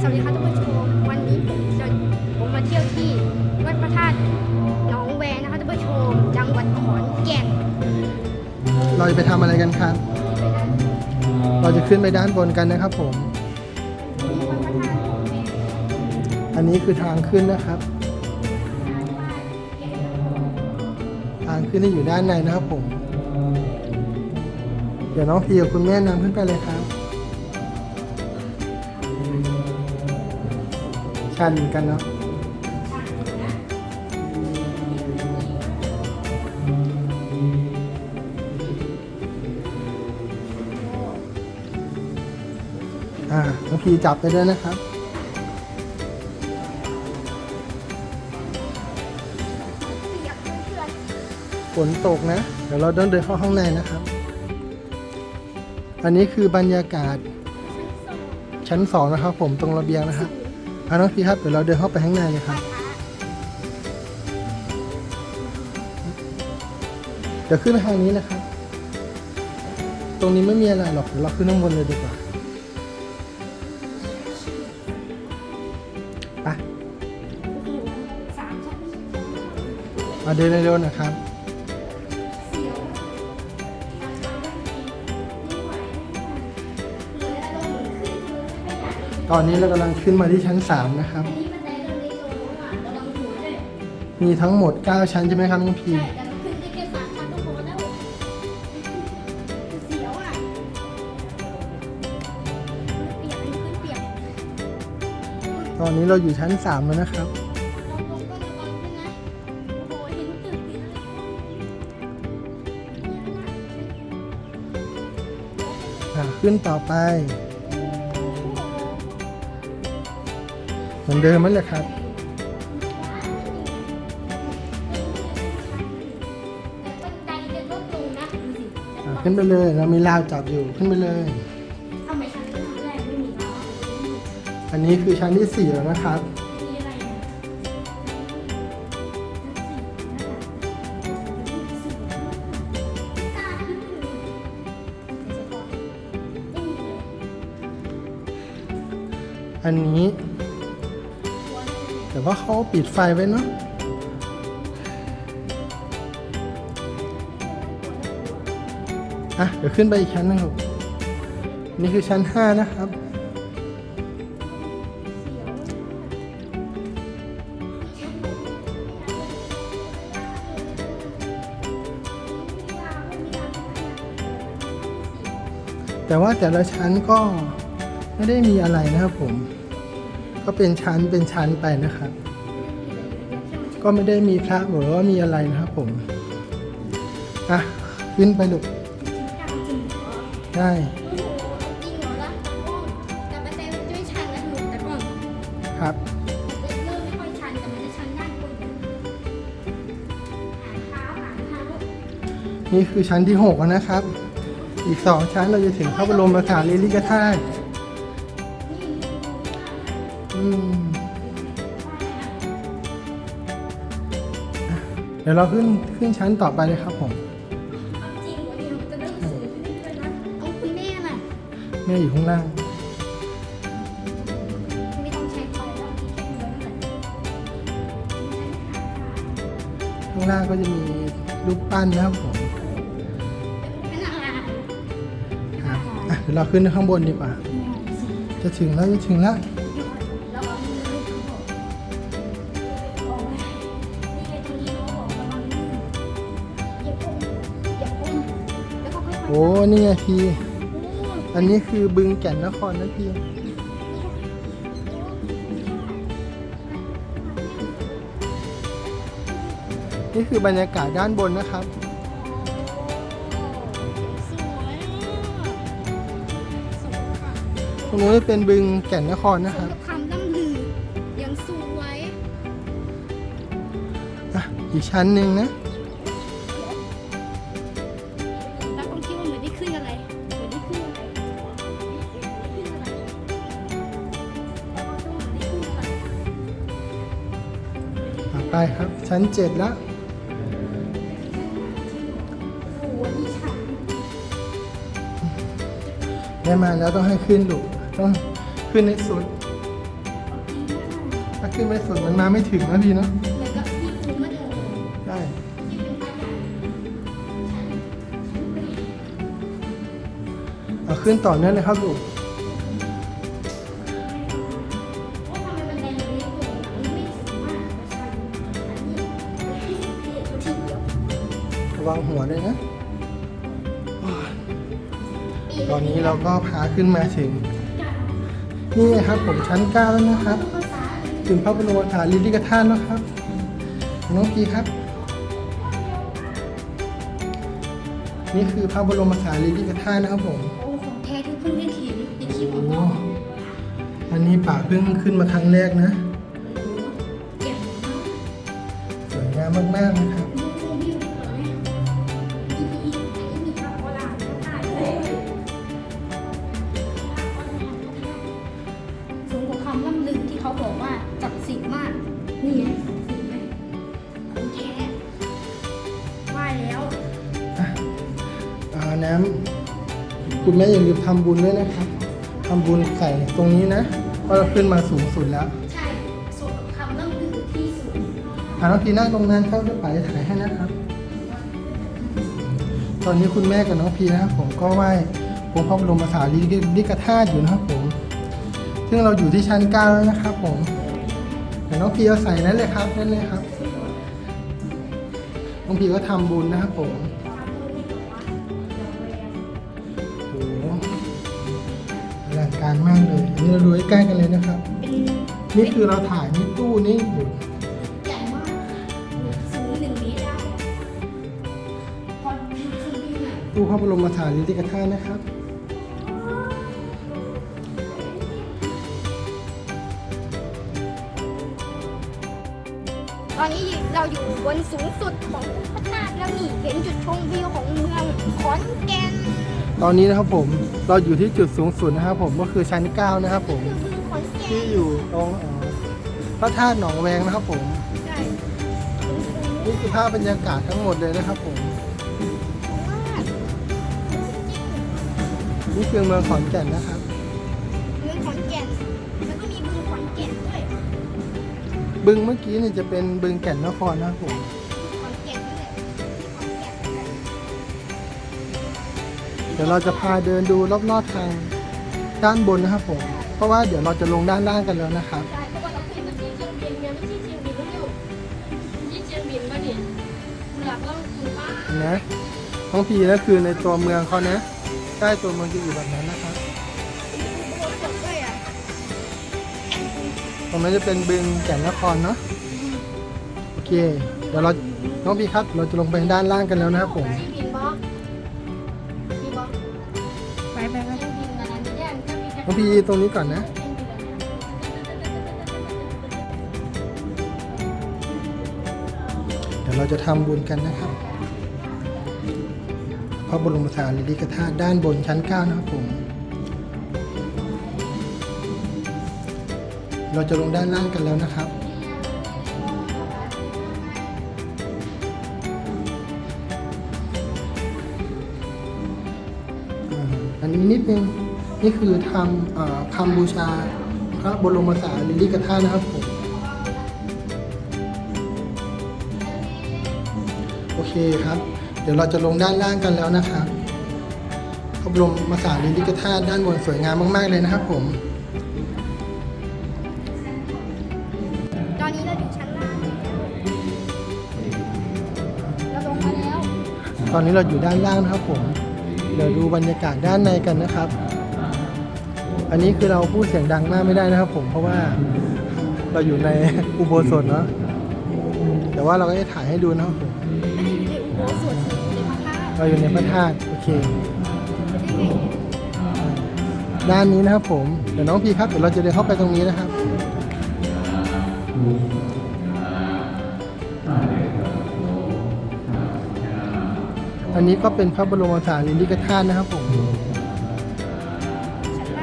สวัสดีครับท่านผู้ชมวันนี้ผมจะผมมาเที่ยวที่วัดพระธาตุหนองแวนะครับท่านผู้ชมจังหวัดขอนแก่นเราจะไปทำอะไรกันครับ เราจะขึ้นไปด้านบนกันนะครับผม อันนี้คือทางขึ้นนะครับ ทางขึ้นที่อยู่ด้านในนะครับผม เดี๋ยวน้องพีกับคุณแม่นำขึ้นไปเลยครับ ชันเหมือนกันเนาะอ่าน้องพีจับไปด้วยนะครับฝนตกนะ เดี๋ยวเราต้องเดินเข้าห้องในนะครับ อันนี้คือบรรยากาศชั้นสองนะครับผมตรงระเบียงนะครับ อ่าน้องพีครับเดี๋ยวเราเดินเข้าไปข้างในเลยครับ เดี๋ยวขึ้นไปทางนี้นะครับ ตรงนี้ไม่มีอะไรหรอกเดี๋ยวเราขึ้นข้างบนเลยดีกว่าไปสามชั้นมาเดินเร็วๆหนะครับ ตอนนี้เรากำลังขึ้นมาที่ชั้น 3 นะครับอันนี้บันไดเดินเล็กลงอะระวังหัวด้วยมีทั้งหมด 9 ชั้นใช่ไหมครับน้องพีใช่แต่มันขึ้นได้แค่สามชั้นก็พอแล้วเสียวอะเปียกอันนี้ขึ้นเปียกตอนนี้เราอยู่ชั้น 3 แล้วนะครับลองลงก็ระวังด้วยนะโอ้โหเห็นตึกเห็นอะไรอ่าขึ้นต่อไป เหมือนเดิมนั่นแหละครับแต่บันไดจะลดลงนะดูสิอ่าขึ้นไปเลย เรามีราวจับอยู่ขึ้นไปเลยทำไมชั้นแรกไม่มีแล้วอันนี้คือชั้นที่4แล้วนะครับมีอะไรนะตาขึ้น เขาปิดไฟไว้เนาะอะเดี๋ยวขึ้นไปอีกชั้นหนึงครับ นี่คือชั้น 5 นะครับแต่ว่าแต่ละชั้นก็ไม่ได้มีอะไรนะครับผม ก็เป็นชั้นเป็นชั้นไปนะครับ ก็ไม่ได้มีพระหรือว่ามีอะไรนะครับผมอะขึ้นไปลูกได้จริงเหรอล่ะตะกล้องแต่บันไดมันช่วยชันนะหนูตะกล้องครับเริ่มไม่ค่อยชันแต่มันจะชันด้านบนหางเท้าหางเท้านี่คือชั้นที่6แล้วนะครับ อีกสองชั้นเราจะถึงพระบรมสารีริกธาตุอืม ดี๋ยวเราขึ้นขึ้นชั้นต่อไปเลยครับผมเอาจริงวันนี้มันจะเริ่มสูงขึ้นเรื่อยๆนะเอาคุณแม่ล่ะแม่อยู่ข้างล่าง ไม่ต้องใช้ไฟแล้วมีแค่เดินแต่ข้างล่างก็จะมีรูปปั้นนะครับผมเป็นอะไรครับอะเดี๋ยวเราขึ้นไปข้างบนดีกว่า จะถึงแล้วจะถึงแล้ว โอ้นี่ไงพี่โอ้อันนี้คือบึงแก่นนครนะพี่นี่คือบรรยากาศด้านบนนะครับสวยอะสวยค่ะตรงนู้นเป็นบึงแก่นนครนะครับคำล่ำลือยังสวยอะอีกชั้นหนึ่งนะ อนได้ขึ้นอะไรเหมือนได้ขึ้นอะไรขึ้นอะไรองเหมือนได้ขึ้นอะไปครับ ชั้นเจ็ดแล้ว โอ้โหนี่ฉันได้มาแล้วต้องให้ขึ้นดูต้องขึ้นให้สุด ถ้าขึ้นไปสุดมันมาไม่ถึงนะพี่เนาะ ขึ้นต่อเนื่องเลยครับลูกวางอันนี้ไม่สูงมากแต่ชันอันนี้ที่ที่ที่เดียวระวังหัวด้วยนะ ตอนนี้เราก็พาขึ้นมาถึง นี่ครับผมชั้นเก้าแล้วนะครับ ถึงพระบรมสารีริกธาตุแล้วครับ น้องพีครับนี่คือพระบรมสารีริกธาตุนะครับผม เพิ่งขึ้นมาครั้งแรกนะเจ็บมากสวยงามมากๆนะครับดูดูวิวดีกว่าไหมมีมีอันนี้มีพระโบราณพระธาตุด้วยสูงกว่าคำล่ำลือที่เขาบอกว่าจับสิทธิ์มาก นี่ไงศักดิ์สิทธิ์ไหมของแท้ไหว้แล้วอ่าน้ำคุณแม่อย่าลืมทำบุญด้วยนะครับทำบุญใส่ตรงนี้นะ เพราะเราขึ้นมาสูงสุดแล้วใช่สมกับคำล่ำลือที่สุดอ่าน้องพีนั่งตรงนั้นเข้าจะไปถ่ายให้นะครับ ตอนนี้คุณแม่กับน้องพีนะครับผมก็ไหว้องค์พระบรมสารีริกธาตุอยู่นะครับผม ซึ่งเราอยู่ที่ชั้นเก้าแล้วนะครับผมเดี๋ยวน้องพีเอาใส่นั้นเลยครับนั่นเลยครับน้องพีก็ทำบุญนะครับผม เลยอันนี้เราดูใกล้ๆกันเลยนะครับ เป็นนี่คือเราถ่ายนี่ตู้นี่อยู่ใหญ่มากสูงหนึ่งเมตรได้พอดูเครื่องบินอะตู้พระบรมสารีริกธาตุนะครับ ตอนนี้เราอยู่บนสูงสุดของพระธาตุแล้วนี่เห็นจุดชมวิวของเมืองขอนแก่น ตอนนี้นะครับผมเราอยู่ที่จุดสูงสุดนะครับผมก็คือชั้นเก้านะครับผมคือเมืองขอนแก่ที่นอยู่ตรงเอ่อพระธาตุหนองแวงนะครับผมใช่นี่คือภาพบรรยากาศทั้งหมดเลยนะครับผมสูงมากจริงนี่คือเมืองขอนแก่นนะครับเมืองขอนแก่นแล้วก็มีบึงขอนแก่นด้วยบึงเมื่อกี้นี่จะเป็นบึงแก่นนครนะครับผม เดี๋ยวเราจะพาเดินดูรอบๆทางด้านบนนะครับผม เพราะว่าเดี๋ยวเราจะลงด้านล่างกันแล้วนะครับใช่เพราะว่าเราขึ้นมาที่เชียงบินเนี่ยไม่ใช่เชียงบินแล้วอยู่ที่เชียงบินป่ะเนี่ยหลักแล้วคุณป้านะท้องพีนั่นคือในตัวเมืองเขานะ ใต้ตัวเมืองจะอยู่แบบนั้นนะครับโอ้โหสดด้วยอะตรงนั้นจะเป็นบึงแก่นนครเนาะ โอเค เดี๋ยวเรา น้องพีครับ เราจะลงไปด้านล่างกันแล้วนะครับผม ก็มีน้องพีตรงนี้ก่อนนะ เดี๋ยวเราจะทำบุญกันนะครับ พระบรมสารีริกธาตุด้านบนชั้นเก้านะครับผม เราจะลงด้านล่างกันแล้วนะครับอันนี้นิดนึง นี่คือทำอคำบูชาพระบรมสารีริกธาตุนะครับผมโอเคครับ เดี๋ยวเราจะลงด้านล่างกันแล้วนะครับพระบรมสารีริกธาตุด้านบนสวยงามมากๆเลยนะครับผมตอนนี้เราอยู่ชั้นล่างเราลงมาแล้ว ตอนนี้เราอยู่ด้านล่างนะครับผม เดี๋ยวดูบรรยากาศด้านในกันนะครับ อันนี้คือเราพูดเสียงดังมากไม่ได้นะครับ ผมเพราะว่าเราอยู่ในอุโบสถเนาะแต่ว่าเราก็จะถ่ายให้ดูนะครับผมอันนี้อยู่ในอุโบสถในพระธาตุเราอยู่ในพระธาตุโอเคด้านนี้นะครับผมเดี๋ยวน้องพีครับเดี๋ยวเราจะเดินเข้าไปตรงนี้นะครับอันนี้ก็เป็นพระบรมสารีริกธาตุนะครับผม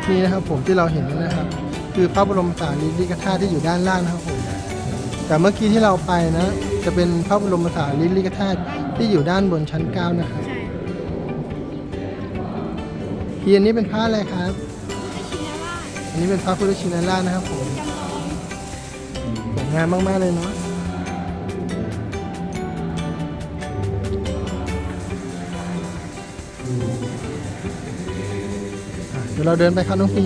นี่นะครับผมที่เราเห็นนี่นะครับ คือพระบรมสารีริกธาตุที่อยู่ด้านล่างนะครับผมแต่เมื่อกี้ที่เราไปนะ จะเป็นพระบรมสารีริกธาตุที่อยู่ด้านบนชั้นเก้านะครับใช่พีอันนี้เป็นพระอะไรครับได้ชินราชอันนี้เป็นพระพุทธชินราชนะครับผมจำลองสวยงามมาก ๆ เลยเนาะ ดี๋ยวเราเดินไปครับน้องพี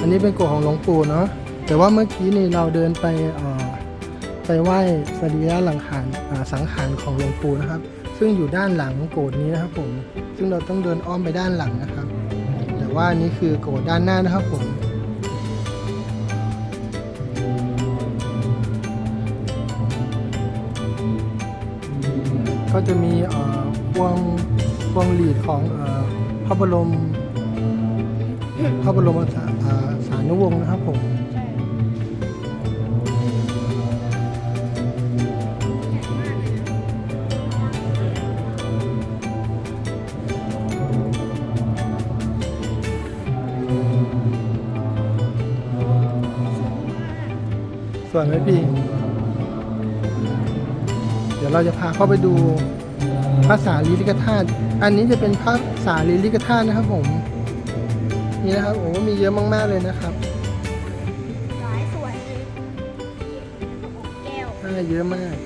อันนี้เป็นโกของหลวงปู่เนาะแต่ว่าเมื่อกี้นี่เราเดินไปไปไหว้สรีระหลังขารอ่าสังขารของหลวงปู่นะครับ ซึ่งอยู่ด้านหลังโกดนี้นะครับผม ซึ่งเราต้องเดินอ้อมไปด้านหลังนะครับ แต่ว่านนี้คือโกดด้านหน้านะครับผมก็จะมีเอ่อ พวงพวงหลีดของพระบรมพระบรมสาอ่าสานุวงศ์นะครับผมส่วนไหมพี่ เดี๋ยวเราจะพาเข้าไปดู พระสารีริกธาตุอันนี้จะเป็นพระสารีริกธาตุนะครับผมนี่นะครับโอ้มีเยอะมากๆเลยนะครับหลายส่วนเลยแก้วน่าเยอะมาก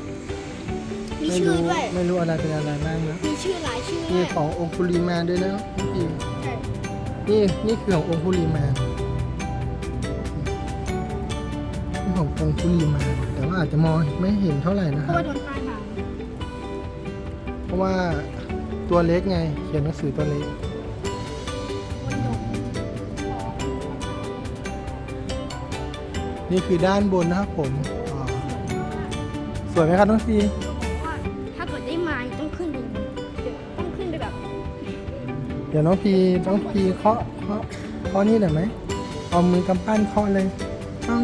มีไม่ชื่อรู้ด้วย ไม่รู้อะไรเป็นอะไรบ้างนะมีชื่อหลายชื่อนี่ด้วยขององคุลีมานด้วยนะพี่ใช่นี่นี่คือขององคุลีมานนี่ขององคุลีมานแต่ว่าอาจจะมองไม่เห็นเท่าไหร่นะเพคราะรับว่าโดนป้ายบาง เพราะว่าตัวเล็กไง เขียนหนังสือตัวเล็กคนหนุ่มนี่คือด้านบนนะครับผมอ่าสวยไหมครับน้องซีก็บอกว่าถ้าเกิดได้มาต้องขึ้นไปบนต้องขึ้นไปแบบเดี๋ยวน้องพีน้องพีเคาะเคาะเคาะนี่หน่อยไหมเอามือกำปั้นเคาะเลยปัง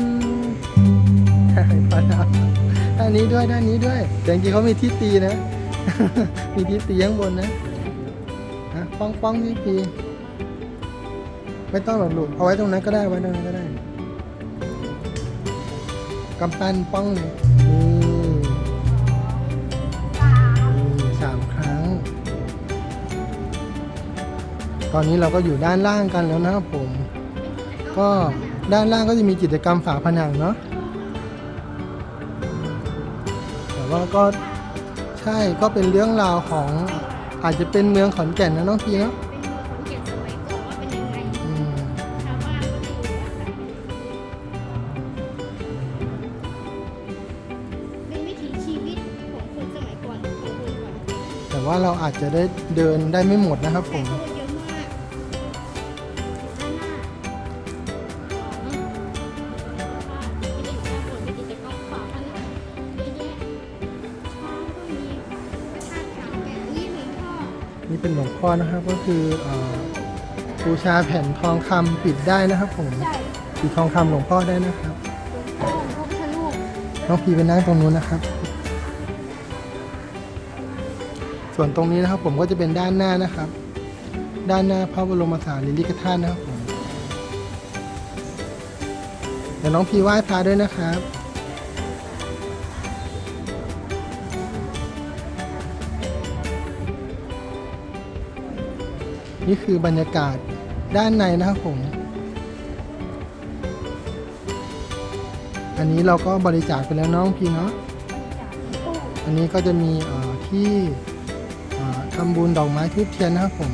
ใช่พอแล้วด้านนี้ด้วยด้านนี้ด้วยแต่จริงๆเขามีที่ตีนะ มีที่ตีข้างบนนะฮะป้องป้องพี่พีไม่ต้องหรอกลูกเอาไว้ตรงนั้นก็ได้ไว้ตรงนั้นก็ได้กำปั้นป้องเลยนี่สามนี่สามครั้ง ตอนนี้เราก็อยู่ด้านล่างกันแล้วนะครับผม ก็ด้านล่างก็จะมีกิจกรรมฝาผนังเนาะแต่ว่าก็ ใช่ก็เป็นเรื่องราวของอาจจะเป็นเมืองขอนแก่นนะน้องทีเนาะเป็นเมืองขอนแก่นสมัยก่อนว่าเป็นยังไงอืมชาวบ้านก็อยู่อาศัยเป็นวิถีชีวิตของคนสมัยก่อนของคนก่อนแต่ว่าเราอาจจะได้เดินได้ไม่หมดนะครับผม แต่ นี่เป็นหลวงพ่อนะครับก็คือเอ่อบูชาแผ่นทองคำปิดได้นะครับ ผมใช่ปิดทองคำหลวงพ่อได้นะครับหลวงพ่อพระพุทธรูปน้องพีไปนั่งตรงนู้นนะครับ ส่วนตรงนี้นะครับผมก็จะเป็นด้านหน้านะครับ ด้านหน้าพระบรมสารีริกธาตุนะครับผมเดี๋ยวน้องพีไหว้พระด้วยนะครับ นี่คือบรรยากาศด้านในนะครับผม อันนี้เราก็บริจาคไปแล้วน้องพีเนาะ อันนี้ก็จะมีที่ทำบุญดอกไม้ทูบเทียนนะครับผม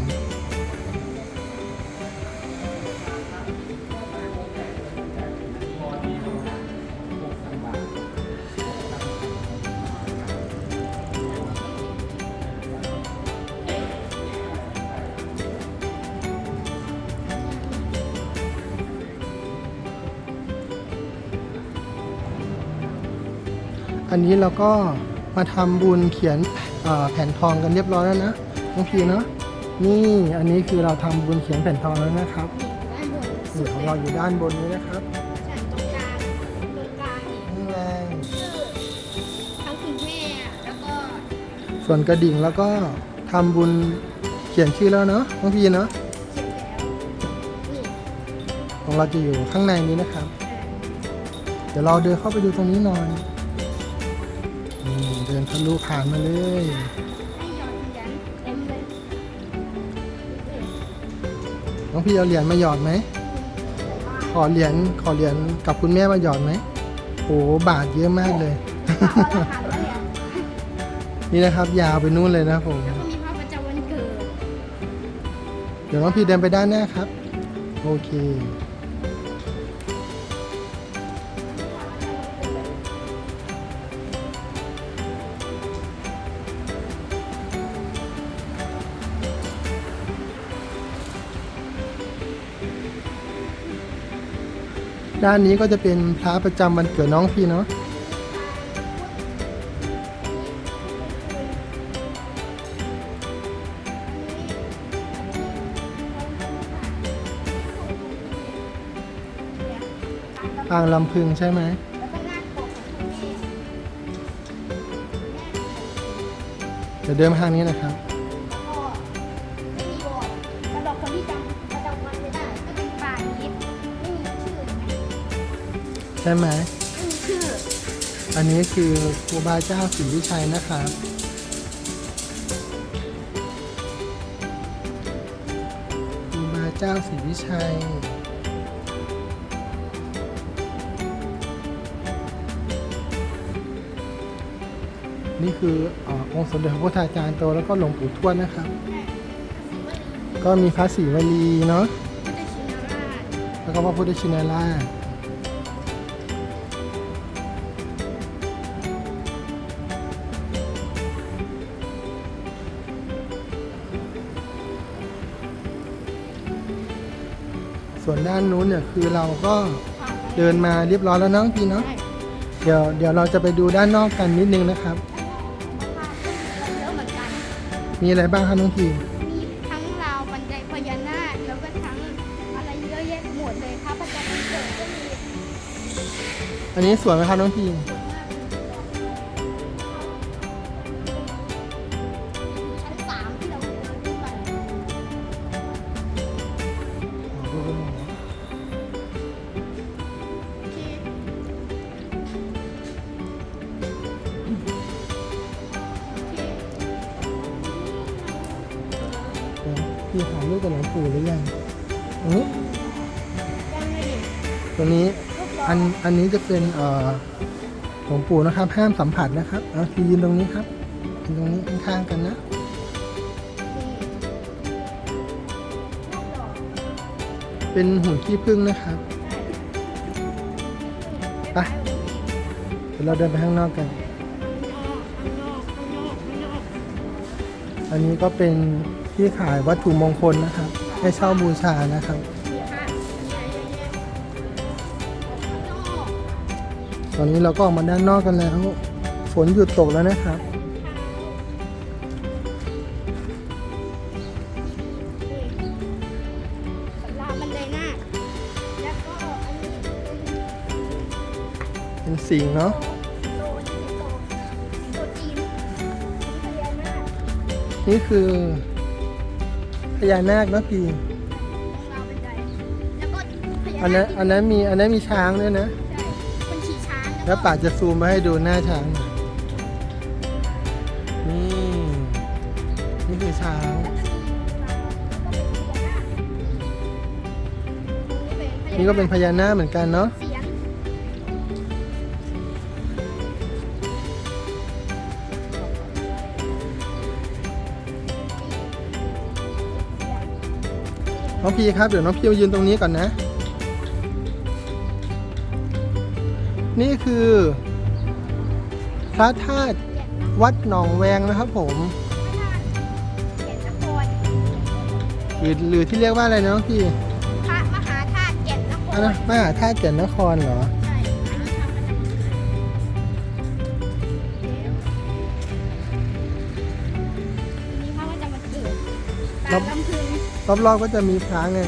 นนี้เราก็มาทำบุญเขียนเอ่อแผ่นทองกันเรียบร้อยแล้วนะน้องพีเนาะนี่อันนี้คือเราทำบุญเขียนแผ่นทองแล้วนะครับนี่ด้านบนสุนี่ดของเราอยู่ด้านบนนี้นะครับใช่ตรงกลางตรงกลางนี่นี่ไงชื่อทั้งคุณแม่แล้วก็ส่วนกระดิ่งแล้วก็ทำบุญเขียนชื่อแล้วเนาะน้องพีเนาะเขียนแล้วนี่ของเราจะอยู่ข้างในนี้นะครับ เดี๋ยวเราเดินเข้าไปดูตรงนี้หน่อยนี่เดิน ทะลุผ่านมาเลยให้ยอดเหรียญเต็มเลยน้องพี่เอาเหรียญมาหยอดไหม ขอเหรียญขอเหรียญกับคุณแม่มาหยอดไหมโอ้บาทเยอะมากเลยเอาละค่ะแล้วเนี่ยนี่นะครับยาวไปนู่นเลยนะครับผมแล้วก็มีภาพประจำวันเกิด เดี๋ยวน้องพีเดินไปด้านหน้าครับ โอเค ด้านนี้ก็จะเป็นพระประจำวันเกิดน้องพี่เนาะอ่างลำพึงใช่ไหมแล้วก็หน้าปกของคุณแม่เดี๋ยวเดินมทางนี้นะครับ ใช่ไหมไม่มีชื่ออันนี้คือครูบาเจ้าศรีวิชัยนะครับครูบาเจ้าศรีวิชัยนี่คืออาองค์สมเด็จพระพุทธาจารย์โตแล้วก็หลวงปู่ทวดนะครับ ก็มีพระศรีวลีเนาะพุทธชินราชแล้วก็พระพุทธชินราช ส่วนด้านนู้นเนี่ยคือเราก็เดินมาเรียบร้อยแล้วเน้องพี่เนาะใช่เดี๋ยวเดี๋ยวเราจะไปดูด้านนอกกันนิดนึงนะครับ เยอะเหมือนกัน มีอะไรบ้างครับน้องพี่มีทั้งราวบันไดพญานาคแล้วก็ทั้งอะไรเยอะแยะหมดเลยครับประจำวันเกิดก็มี อันนี้สวยไหมครับน้องพี่ชั้ พี่ถ่ายรูปกับหลวงปู่หรือยังอื้อยังไม่ดิตัวนี้รูปหล่ออันอันนี้จะเป็นเอ่อหลวงปู่นะครับห้ามสัมผัสนะครับเอาพี่ยืนตรงนี้ครับยืนตรงนี้ข้างๆกันนะรูปหล่อเป็นหุ่นขี้ผึ้งนะครับไปเดี๋ยวเราเดินไปข้างนอกกัน อันนี้ก็เป็น ที่ขายวัตถุมงคลนะครับ ให้เช่าบูชานะครับ ตอนนี้เราก็ออกมาด้านนอกกันแล้ว ฝนหยุดตกแล้วนะครับลาวบันไดหน้าคแล้วก็อันนี้เป็นเป็นสิงห์เนาะโตที่โตโตจีนพญานาคนี่คือ พญานาคเนอะพี่ตรงราวบันไดแล้วก็พญาอันนั้นนาคอันนั้นมีอันนั้นมีช้างด้วยนะ ใช่คนขี่ช้างแล้วป่าจะซูมมาให้ดูหน้าช้างหน่อยนี่นี่คือช้าง นี่ก็เป็นพญานาคเหมือนกันเนาะเสี น้องพีครับเดี๋ยวน้องพีมายืนตรงนี้ก่อนนะ นี่คือพระธาตุวัดหนองแวงนะครับผมเกียรตินครหรือหรือที่เรียกว่าอะไรนะน้องพี่พระมหาธาตุเกียรตินคอันรนะมหาธาตุแก่นนครเหรอใช่อันนี้ทำมาจากเดี๋ยวมีพระประจำวันเกิดตามลำพึง รอบๆก็จะมีพระไง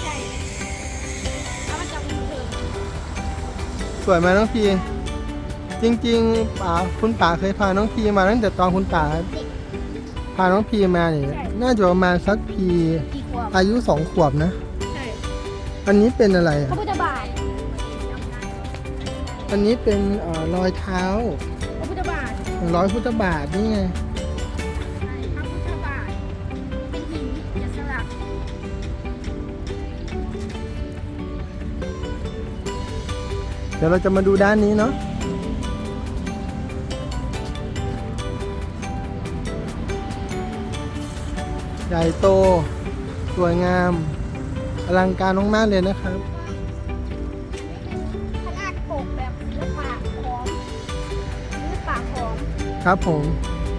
ใช่พระประจำวันเกิดสวยไหมน้องพีจริงๆป๋าคุณป๋าเคยพาน้องพีมาตั้งแต่ตอนคุณป๋าเด็กพาน้องพีมาเนี่ยใช่น่าจะประมาณสักพีกี่ขวบอายุสองขวบนะ ใช่อันนี้เป็นอะไรพระอะพุทธบาทอันนี้เป็นเอ่อรอยเท้า พระพุทธบาทรอยพุทธบาทนี่ไง เดี๋ยวเราจะมาดูด้านนี้เนาะใหญ่โต สวยงาม อลังการมากๆเลยนะครับ ขนาดปกแบบศิลปะของศิลปะของครับผม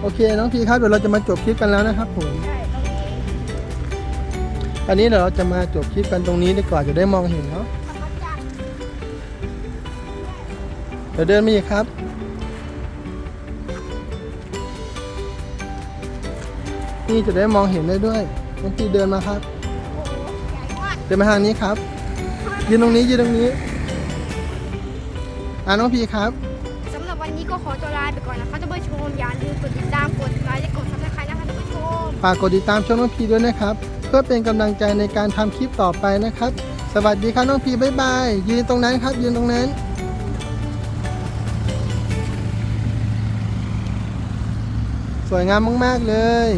โอเค น้องพีครับ เดี๋ยวเราจะมาจบคลิปกันแล้วนะครับผม ใช่ตรงนี้ ตอนนี้เดี๋ยวเราจะมาจบคลิปกันตรงนี้ดีกว่าจะได้มองเห็นเนาะ เดี๋ยวเดินมาอีกครับ นี่จะได้มองเห็นได้ด้วยน้องพีเดินมาครับโอ้โหใหญ่มากเดินมาทางนี้ครับ ยืนตรงนี้ยืนตรงนี้ อ่าน้องพีครับสำหรับวันนี้ก็ขอตัวลาไปก่อนนะคะท่านผู้ชมอย่าลืมกดติดตามกดไลค์และกดซับสไครต์นะคะท่านผู้ชมฝากกดติดตามช่องน้องพีด้วยนะครับ เพื่อเป็นกำลังใจในการทำคลิปต่อไปนะครับ สวัสดีครับน้องพีบ๊ายบาย ยืนตรงนั้นครับ ยืนตรงนั้น วยงามมาก ๆ เลย